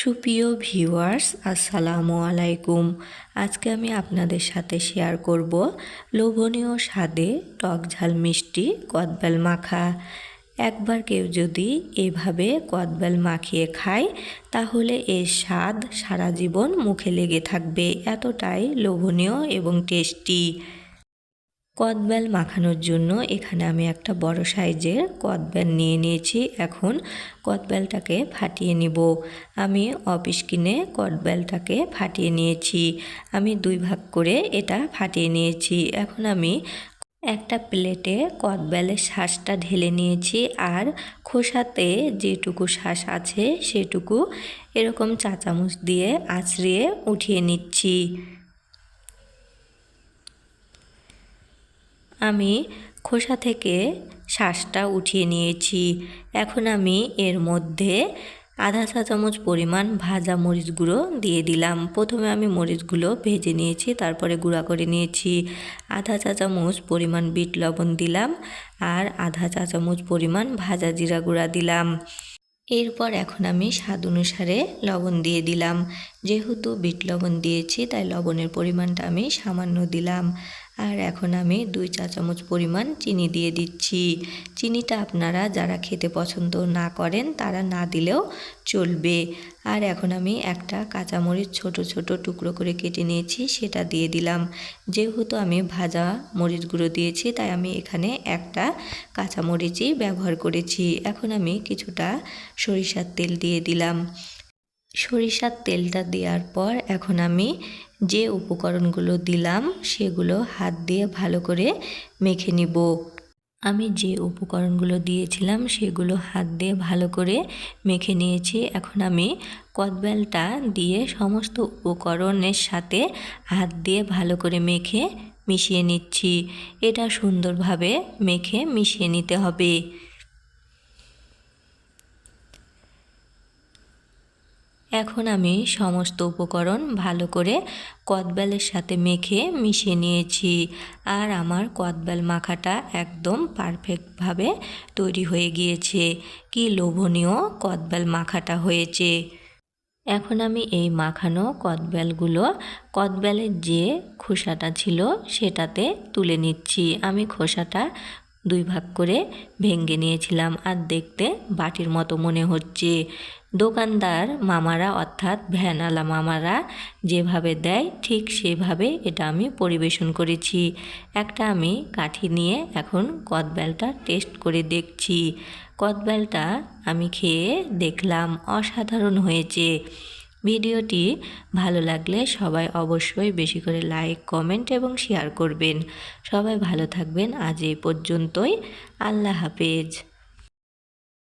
সুপ্রিয় ভিউয়ার্স, আসসালামু আলাইকুম। আজকে আমি আপনাদের সাথে শেয়ার করব লোভনীয় স্বাদে টক ঝাল মিষ্টি কদবেল মাখা। একবার কেউ যদি এভাবে কদবেল মাখিয়ে খায়, তাহলে এর স্বাদ সারা জীবন মুখে লেগে থাকবে। এতটাই লোভনীয় এবং টেস্টি। কদবেল মাখানোর জন্য এখানে আমি একটা বড় সাইজের কদবেল নিয়ে নিয়েছি। এখন কদবেলটাকে ফাটিয়ে নিব। আমি অফিস কিনে কদবেলটাকে ফাটিয়ে নিয়েছি। আমি দুই ভাগ করে এটা ফাটিয়ে নিয়েছি। এখন আমি একটা প্লেটে কদবেলের শ্বাসটা ঢেলে নিয়েছি আর খোসাতে যেটুকু শ্বাস আছে সেটুকু এরকম চা চামচ দিয়ে আছড়িয়ে উঠিয়ে নিচ্ছি। আমি খোসা থেকে শ্বাসটা উঠিয়ে নিয়েছি। এখন আমি এর মধ্যে আধা চা চামচ পরিমাণ ভাজা মরিচ গুঁড়ো দিয়ে দিলাম। প্রথমে আমি মরিচগুলো ভেজে নিয়েছি, তারপরে গুঁড়া করে নিয়েছি। আধা চা চামচ পরিমাণ বিট লবণ দিলাম আর আধা চা চামচ পরিমাণ ভাজা জিরা গুঁড়া দিলাম। এরপর এখন আমি স্বাদ অনুসারে লবণ দিয়ে দিলাম। যেহেতু বিট লবণ দিয়েছি, তাই লবণের পরিমাণটা আমি সামান্য দিলাম। আর এখন আমি দুই চা চামচ পরিমাণ চিনি দিয়ে দিচ্ছি। চিনিটা আপনারা যারা খেতে পছন্দ না করেন, তারা না দিলেও চলবে। আর এখন আমি একটা কাঁচামরিচ ছোট ছোট টুকরো করে কেটে নিয়েছি, সেটা দিয়ে দিলাম। যেহেতু আমি ভাজা মরিচ গুঁড়ো দিয়েছি, তাই আমি এখানে একটা কাঁচামরিচই ব্যবহার করেছি। এখন আমি কিছুটা সরিষার তেল দিয়ে দিলাম। সরিষার তেলটা দেওয়ার পর এখন আমি যে উপকরণগুলো দিলাম সেগুলো হাত দিয়ে ভালো করে মেখে নিব। আমি যে উপকরণগুলো দিয়েছিলাম সেগুলো হাত দিয়ে ভালো করে মেখে নিয়েছি। এখন আমি কদবেলটা দিয়ে সমস্ত উপকরণের সাথে হাত দিয়ে ভালো করে মেখে মিশিয়ে নিচ্ছি। এটা সুন্দরভাবে মেখে মিশিয়ে নিতে হবে। এখন আমি সমস্ত উপকরণ ভালো করে কদবেলের সাথে মেখে মিশিয়ে নিয়েছি আর আমার কদবেল মাখাটা একদম পারফেক্টভাবে তৈরি হয়ে গিয়েছে। কি লোভনীয় কদবেল মাখাটা হয়েছে। এখন আমি এই মাখানো কদবেলগুলো, কদবেলের যে খোসাটা ছিল সেটাতে তুলে নিচ্ছি। আমি খোসাটা দুই ভাগ করে ভেঙে নিয়েছিলাম। আর দেখতে বাটির মতো মনে হচ্ছে। দোকানদার মামারা, অর্থাৎ ভ্যানালা মামারা যেভাবে দেয়, ঠিক সেভাবে এটা আমি পরিবেশন করেছি। একটা আমি কাঠি নিয়ে এখন কদবেলটা টেস্ট করে দেখছি। কদবেলটা আমি খেয়ে দেখলাম অসাধারণ হয়েছে। ভিডিওটি ভালো লাগলে সবাই অবশ্যই বেশি করে লাইক, কমেন্ট এবং শেয়ার করবেন। সবাই ভালো থাকবেন। আজ এই পর্যন্তই। আল্লাহ হাফেজ।